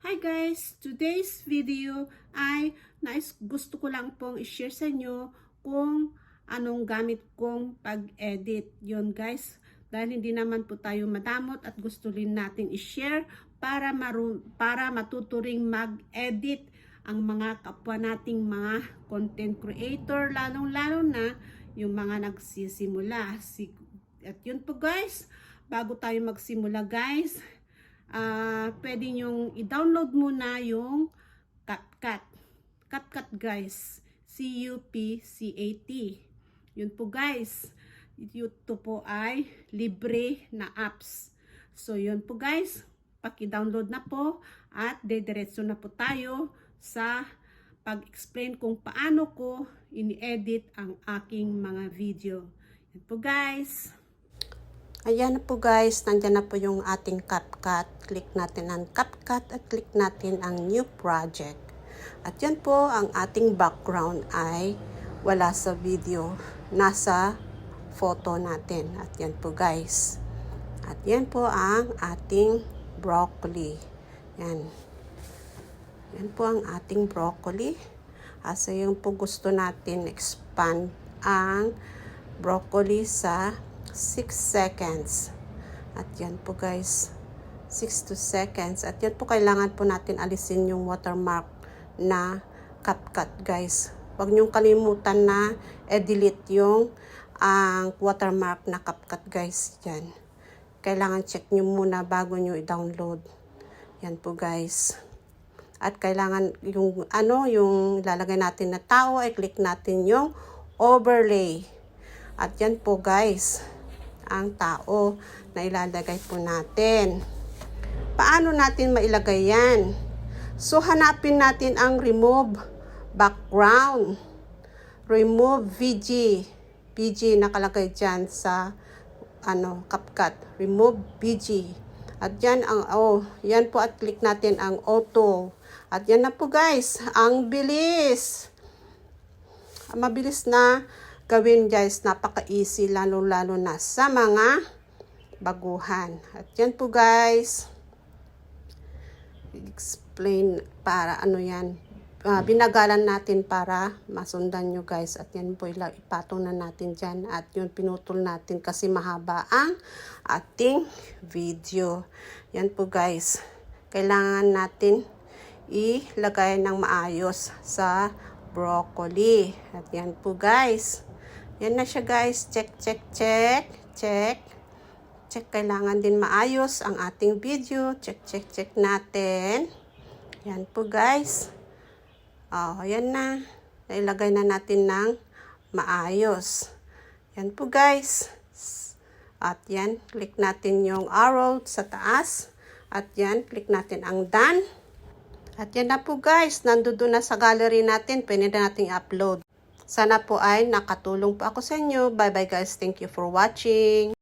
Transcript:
Hi guys! Today's video ay nais gusto ko lang pong i-share sa inyo kung anong gamit kong pag-edit. Yon guys, dahil hindi naman po tayo madamot at gusto rin natin i-share para, para matuturing mag-edit ang mga kapwa nating mga content creator, lalong-lalo na yung mga nagsisimula. Si- At yun po guys, bago tayo magsimula guys, ah pwede nyong i-download muna yung CapCut. CapCut guys. C-U-P-C-A-T. Yun po guys. Ito po ay libre na apps. So yun po guys. Paki-download na po at dediretso na po tayo sa pag-explain kung paano ko ini-edit ang aking mga video. Yan po guys. Ayan po guys, nandyan na po yung ating CapCut. Click natin ang CapCut at click natin ang new project. At yan po, ang ating background ay wala sa video. Nasa photo natin. At yan po guys. At yan po ang ating broccoli. Yan. Yan po ang ating broccoli. Asa yung po gusto natin expand ang broccoli sa 6 seconds. At yan po guys, 6 to seconds. At yan po kailangan po natin alisin yung watermark na CapCut guys. Huwag niyong kalimutan na i-delete yung ang watermark na CapCut guys. Yan. Kailangan check nyo muna bago nyo i-download. Yan po guys. At kailangan yung ano, yung lalagay natin na tao, ay click natin yung overlay. At yan po guys, ang tao na ilalagay po natin. Paano natin mailagay yan? So hanapin natin ang remove background. Remove VG. VG nakalagay dyan sa ano, CapCut. Remove VG. At yan ang, oh, yan po at click natin ang auto. At yan na po guys, ang bilis. Mabilis na gawin guys, napaka-easy lalo-lalo na sa mga baguhan. At yan po guys, explain para ano yan, ah, binagalan natin para masundan nyo guys. At yan po ipatong na natin dyan. At yun pinutol natin kasi mahaba ang ating video. Yan po guys, kailangan natin ilagay ng maayos sa broccoli. At yan po guys. Yan na siya guys. Check, check, check. Check. Check. Kailangan din maayos ang ating video. Check, check, check natin. Yan po guys. Oh, yan na. Nailagay na natin ng maayos. Yan po guys. At yan, click natin yung arrow sa taas. At yan, click natin ang done. At yan na po guys, nandoon na sa gallery natin, pwede na nating upload. Sana po ay nakatulong po ako sa inyo. Bye bye guys, thank you for watching.